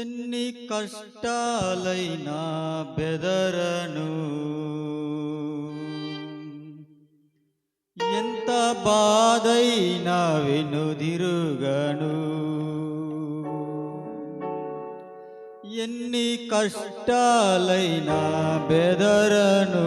ಎನ್ನಿ ಕಷ್ಟ ಲೈನಾ ಬೆದರನು ಎಂತ ಬಾದೈನಾ ವಿನುದಿರುಗನು ಎನ್ನಿ ಕಷ್ಟ ಲೈನಾ ಬೆದರನು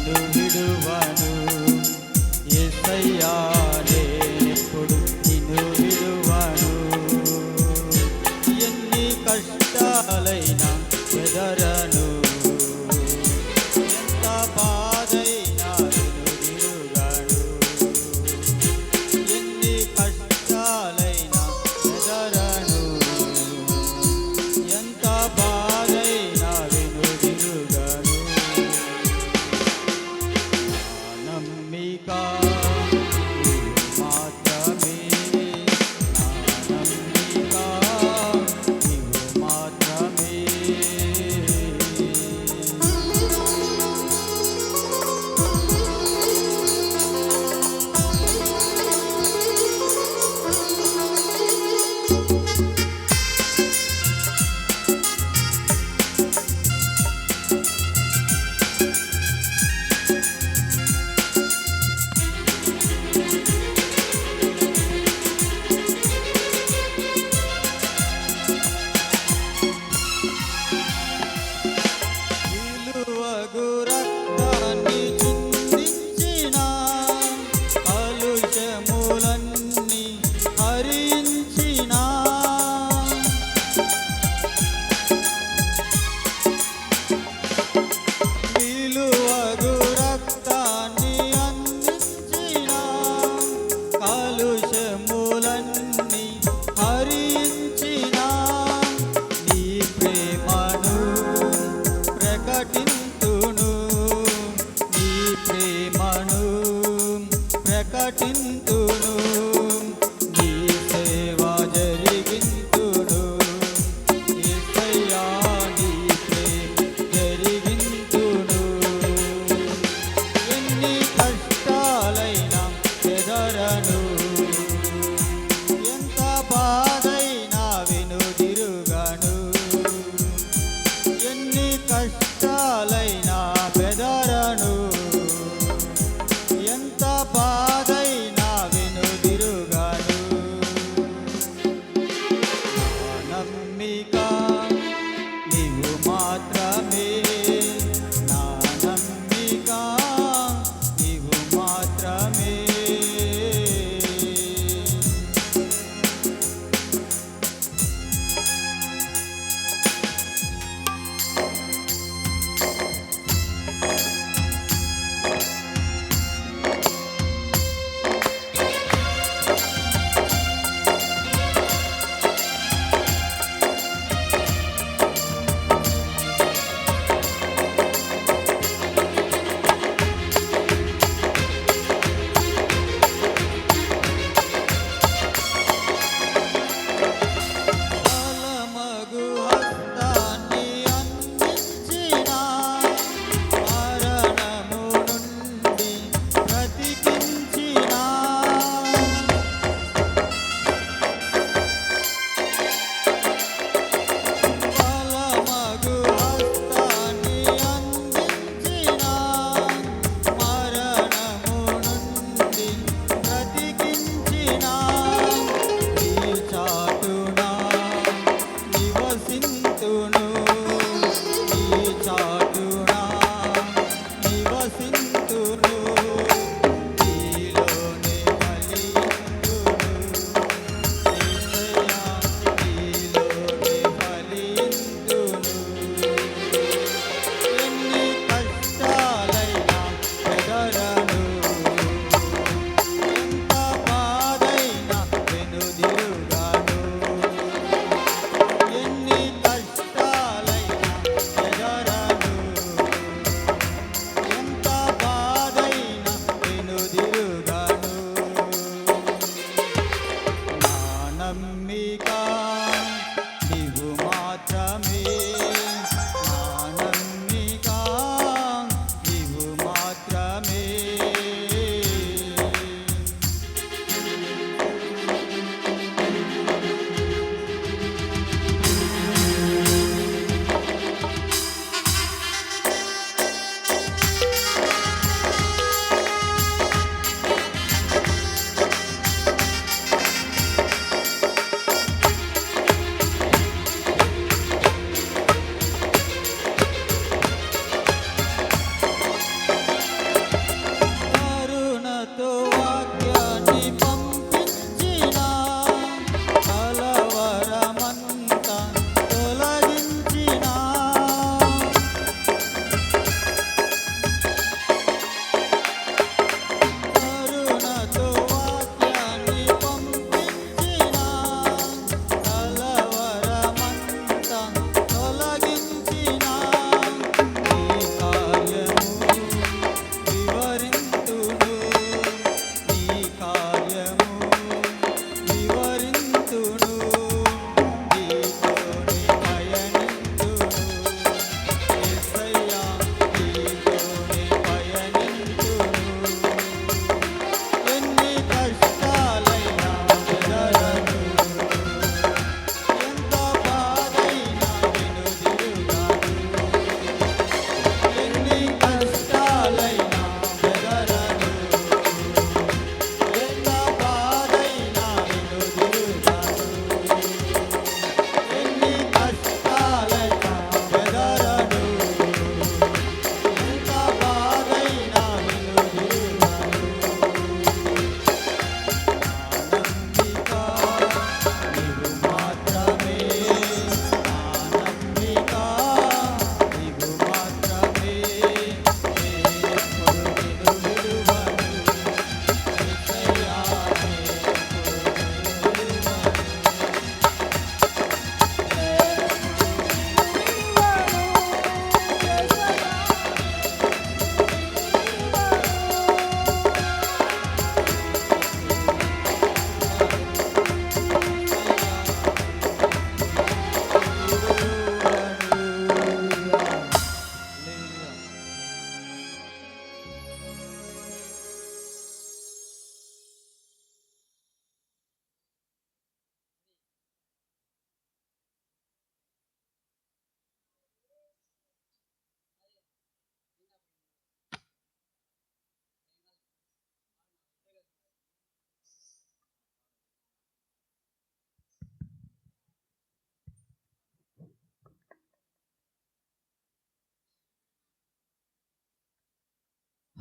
ప్రేమను ప్రకటింత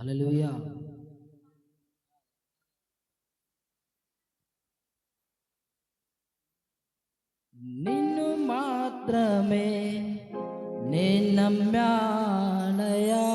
హలలుయ నిన్ను మాత్రమే నేను నమ్మానయా